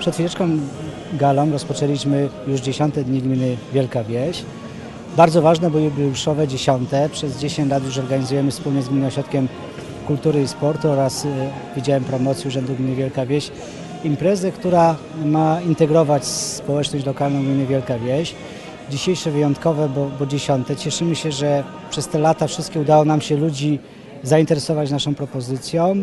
Przed chwileczką galą rozpoczęliśmy już dziesiąte dni gminy Wielka Wieś. Bardzo ważne, bo jubileuszowe dziesiąte. Przez 10 lat już organizujemy wspólnie z Gminnym Ośrodkiem Kultury i Sportu oraz y, Wydziałem Promocji Urzędu Gminy Wielka Wieś imprezę, która ma integrować społeczność lokalną gminy Wielka Wieś. Dzisiejsze wyjątkowe, bo, bo dziesiąte. Cieszymy się, że przez te lata wszystkie udało nam się ludzi zainteresować naszą propozycją.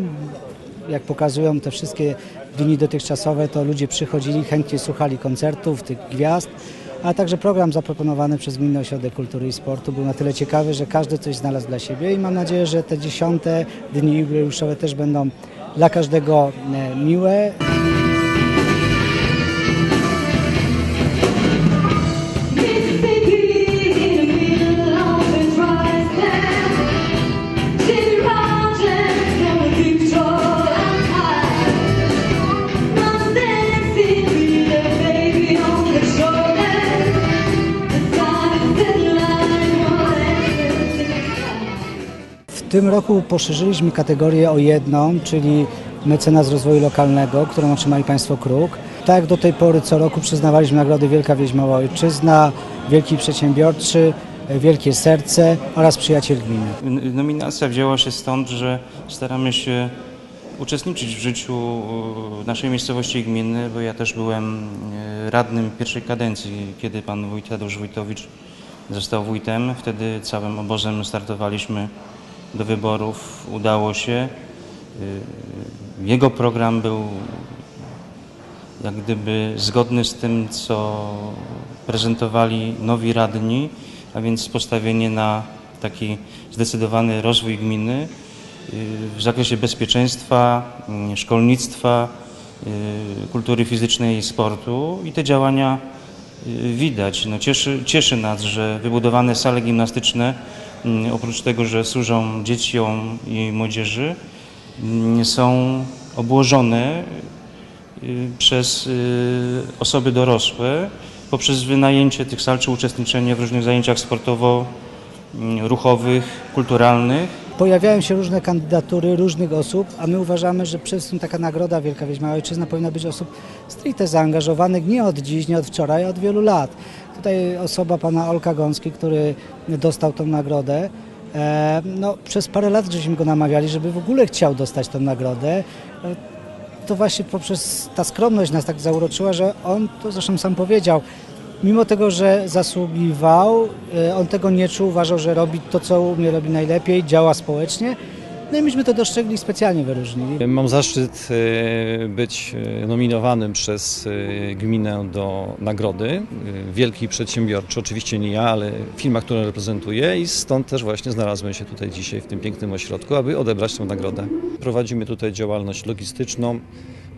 Jak pokazują te wszystkie dni dotychczasowe, to ludzie przychodzili, chętnie słuchali koncertów, tych gwiazd, a także program zaproponowany przez Gminny Ośrodek Kultury i Sportu był na tyle ciekawy, że każdy coś znalazł dla siebie i mam nadzieję, że te dziesiąte dni jubileuszowe też będą dla każdego e, miłe. W tym roku poszerzyliśmy kategorię o jedną, czyli mecenas rozwoju lokalnego, którą otrzymali Państwo Kruk. Tak jak do tej pory co roku przyznawaliśmy nagrody Wielka Wieś Ojczyzna, Wielki Przedsiębiorczy, Wielkie Serce oraz Przyjaciel Gminy. Nominacja wzięła się stąd, że staramy się uczestniczyć w życiu naszej miejscowości gminy, bo ja też byłem e, radnym pierwszej kadencji, kiedy pan wójt Tadeusz Wójtowicz został wójtem. Wtedy całym obozem startowaliśmy do wyborów. Udało się. E, Jego program był jak gdyby zgodny z tym, co prezentowali nowi radni, a więc postawienie na taki zdecydowany rozwój gminy y, w zakresie bezpieczeństwa, y, szkolnictwa, y, kultury fizycznej i sportu i te działania y, widać. No cieszy, cieszy nas, że wybudowane sale gimnastyczne, y, oprócz tego, że służą dzieciom i młodzieży, y, są obłożone y, przez y, osoby dorosłe poprzez wynajęcie tych sal czy uczestniczenie w różnych zajęciach sportowo-ruchowych, kulturalnych. Pojawiają się różne kandydatury różnych osób, a my uważamy, że przede wszystkim taka nagroda Wielka Wieś Mała Ojczyzna powinna być osób stricte zaangażowanych nie od dziś, nie od wczoraj, a od wielu lat. Tutaj osoba pana Olka Gąski, który dostał tą nagrodę, e, no, przez parę lat żeśmy go namawiali, żeby w ogóle chciał dostać tę nagrodę. E, to właśnie poprzez ta skromność nas tak zauroczyła, że on, to zresztą sam powiedział, mimo tego, że zasługiwał, e, on tego nie czuł, uważał, że robi to, co umie, robi najlepiej, działa społecznie. No i myśmy to dostrzegli i specjalnie wyróżnili. Mam zaszczyt e, być e, nominowanym przez e, gminę do nagrody. Wielki przedsiębiorczy, oczywiście nie ja, ale firma, którą reprezentuję i stąd też właśnie znalazłem się tutaj dzisiaj w tym pięknym ośrodku, aby odebrać tę nagrodę. Prowadzimy tutaj działalność logistyczną.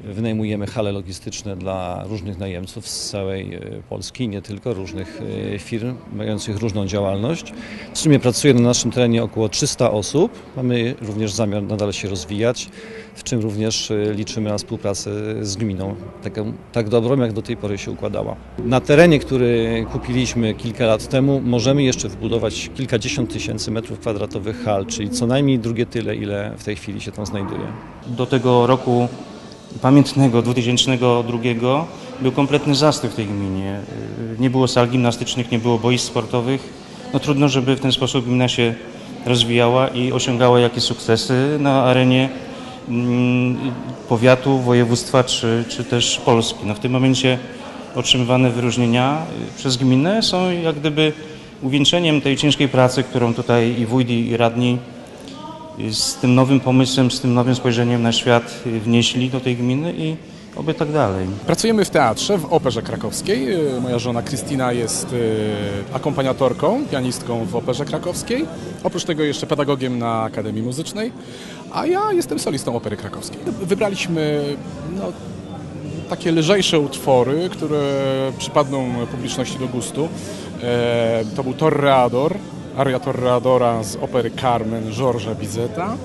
Wynajmujemy hale logistyczne dla różnych najemców z całej e, Polski, nie tylko różnych e, firm mających różną działalność. W sumie pracuje na naszym terenie około 300 osób. Mamy również zamiar nadal się rozwijać, w czym również e, liczymy na współpracę z gminą, tak dobrą jak do tej pory się układała. Na terenie, który kupiliśmy kilka lat temu, możemy jeszcze wybudować kilkadziesiąt tysięcy metrów kwadratowych hal, czyli co najmniej drugie tyle, ile w tej chwili się tam znajduje. Do tego roku pamiętnego 2002 był kompletny zastój w tej gminie. Nie było sal gimnastycznych, nie było boisk sportowych. No trudno, żeby w ten sposób gmina się rozwijała i osiągała jakieś sukcesy na arenie mm, powiatu, województwa czy, czy też Polski. No w tym momencie otrzymywane wyróżnienia y, przez gminę są jak gdyby uwieńczeniem tej ciężkiej pracy, którą tutaj i wójt i radni z tym nowym pomysłem, z tym nowym spojrzeniem na świat wnieśli do tej gminy i oby tak dalej. Pracujemy w teatrze, w Operze Krakowskiej. Y, Moja żona Krystyna jest y, akompaniatorką, pianistką w Operze Krakowskiej. Oprócz tego jeszcze pedagogiem na Akademii Muzycznej, a ja jestem solistą Opery Krakowskiej. Wybraliśmy no, takie lżejsze utwory, które przypadną publiczności do gustu. E, To był Torreador, aria Torreadora z opery Carmen Georgesa Bizeta.